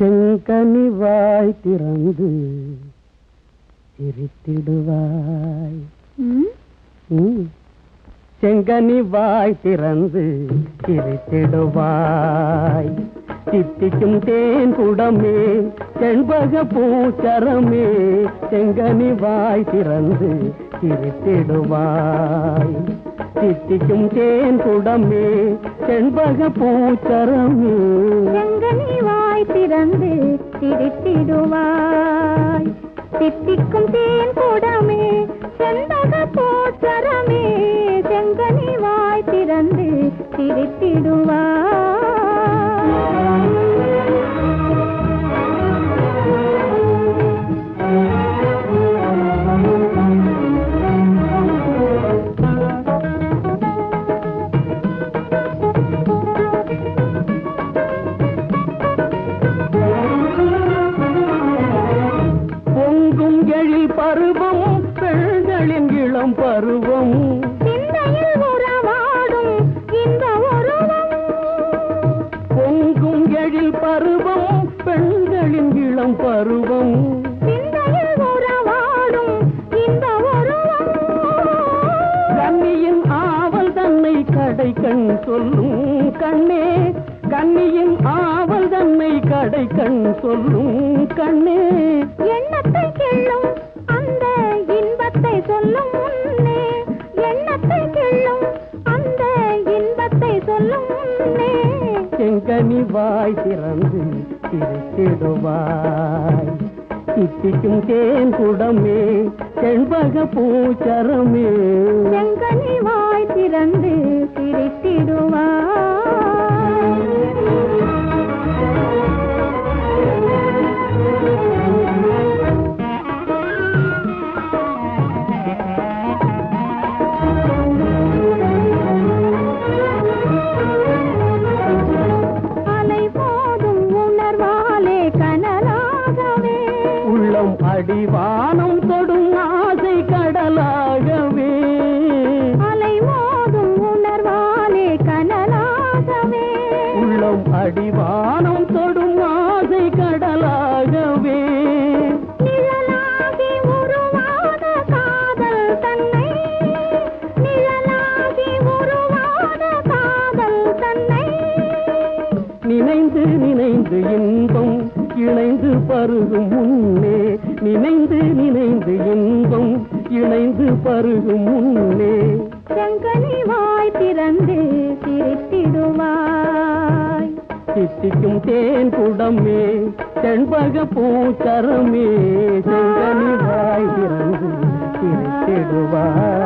செங்கனி வாய் திறந்து சிரித்திடுவாய் ம்? ம். செங்கனி வாய் திறந்து சிரித்திடுவாய் சித்திக்கும் தேன் குடமே செண்பக பூச்சரமே செங்கனி வாய் திறந்து சிரித்திடுவாய் சித்திக்கும் தேன் குடமே செண்பக பூச்சரமே. செங்கனி வாய் திறந்து சிரித்திடுவாய் தித்திக்கும் தேன் பருவம் பெண்களின் இளம் பருவம். பொங்கும் எழில் பருவம் பெண்களின் இளம் பருவம். கன்னியின் ஆவல் தன்னை கடை கண் சொல்லும். கண்ணே கன்னியின் ஆவல் தன்னை கடை கண் சொல்லும். கண்ணே. எண்ணத்தை கிள்ளும் செங்கனி வாய் திறந்து திருக்கிடுவாய். சித்திக்கும் தேன் குடமே செண்பக பூச்சரமே. செங்கனி அடிவானம் தொடும் ஆசை கடலாகவே. அலை மோதும் உணர்வாலே கனலாகவே. உள்ளம் அடிவானம் தொடும் ஆசை கடலாகவே. நிழலாகி உருவான காதல் தன்னை. நிழலாகி உருவான காதல் தன்னை. நினைந்து நினைந்து இன்பம் இணைந்து பருகும் முன்னே நினைந்து நினைந்து இன்பம் இணைந்து பருகும் முன்னே. செங்கனிவாய் திறந்து சிரித்திடுவாய். சித்திக்கும் தேன் குடமே தென்பக பூச்சரமே செங்கனிவாய் திறந்து சிரித்திடுவாய்.